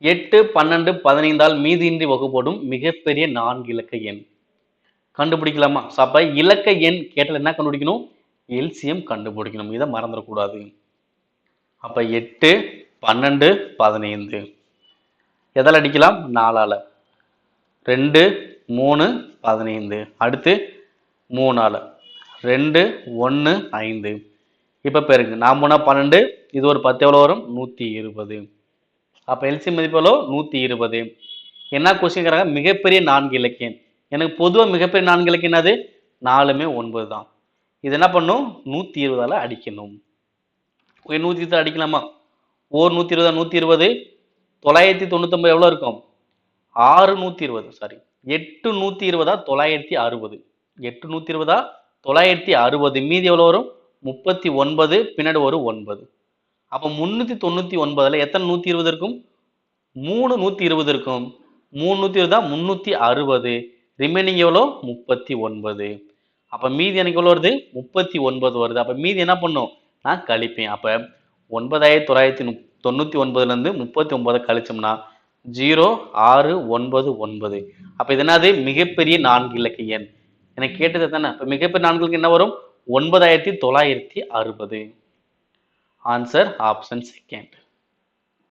எட்டு பன்னெண்டு பதினைந்தால் மீதியின்றி வகுப்படும் மிகப்பெரிய நான்கு இலக்க எண். கண்டுபிடிக்கலாமா? ஸோ அப்போ இலக்க எண் கேட்டால் என்ன கண்டுபிடிக்கணும்? எல்சிஎம் கண்டுபிடிக்கணும். இதை மறந்துடக்கூடாது. அப்போ எட்டு பன்னெண்டு பதினைந்து. எதால் அடிக்கலாம்? நாலால். ரெண்டு மூணு பதினைந்து. அடுத்து மூணால். ரெண்டு ஒன்று ஐந்து. இப்போ பெருங்க நான் மூணா பன்னெண்டு இது ஒரு பத்து எவ்வளோ வரும்? நூற்றி இருபது. அப்போ எல்சி மதிப்பு எவ்வளோ நூற்றி இருபது. என்ன கொஸ்டின்ங்கிறாங்க மிகப்பெரிய நான்கு இலக்கியம். எனக்கு பொதுவாக மிகப்பெரிய நான்கு இலக்கியம் என்னது? நாலுமே ஒன்பது தான் இது என்ன பண்ணும்? நூற்றி இருபதால் அடிக்கணும். ஓகே நூற்றி இருபது அடிக்கலாமா? ஓர் நூற்றி இருபதா? நூற்றி இருபது. தொள்ளாயிரத்தி தொண்ணூத்தொம்பது எவ்வளோ இருக்கும்? ஆறு நூற்றி இருபது சாரி எட்டு நூற்றி இருபதா? தொள்ளாயிரத்தி அறுபது. எட்டு நூற்றி இருபதா? தொள்ளாயிரத்தி அறுபது. மீதி எவ்வளோ வரும்? முப்பத்தி ஒன்பது பின்னாடி ஒரு ஒன்பது. அப்போ முந்நூற்றி தொண்ணூற்றி ஒன்பதில் எத்தனை நூற்றி இருபது இருக்கும்? மூணு நூற்றி இருபது இருக்கும். மூணு நூற்றி இருபதா முந்நூற்றி அறுபது. ரிமைனிங் எவ்வளோ? முப்பத்தி ஒன்பது. அப்போ மீதி எனக்கு எவ்வளோ வருது? முப்பத்தி ஒன்பது வருது. அப்போ மீதி என்ன பண்ணும்? நான் கழிப்பேன். அப்போ ஒன்பதாயிரத்தி தொள்ளாயிரத்தி முப் தொண்ணூற்றி ஒன்பதுலேருந்து முப்பத்தி ஒன்பதை கழிச்சோம்னா ஜீரோ ஆறு ஒன்பது ஒன்பது. அப்போ இது என்னது? மிகப்பெரிய நான்கு இலக்கு எண். எனக்கு கேட்டது தானே இப்போ மிகப்பெரிய நான்கு என்ன வரும்? ஒன்பதாயிரத்தி தொள்ளாயிரத்தி அறுபது. Answer option second.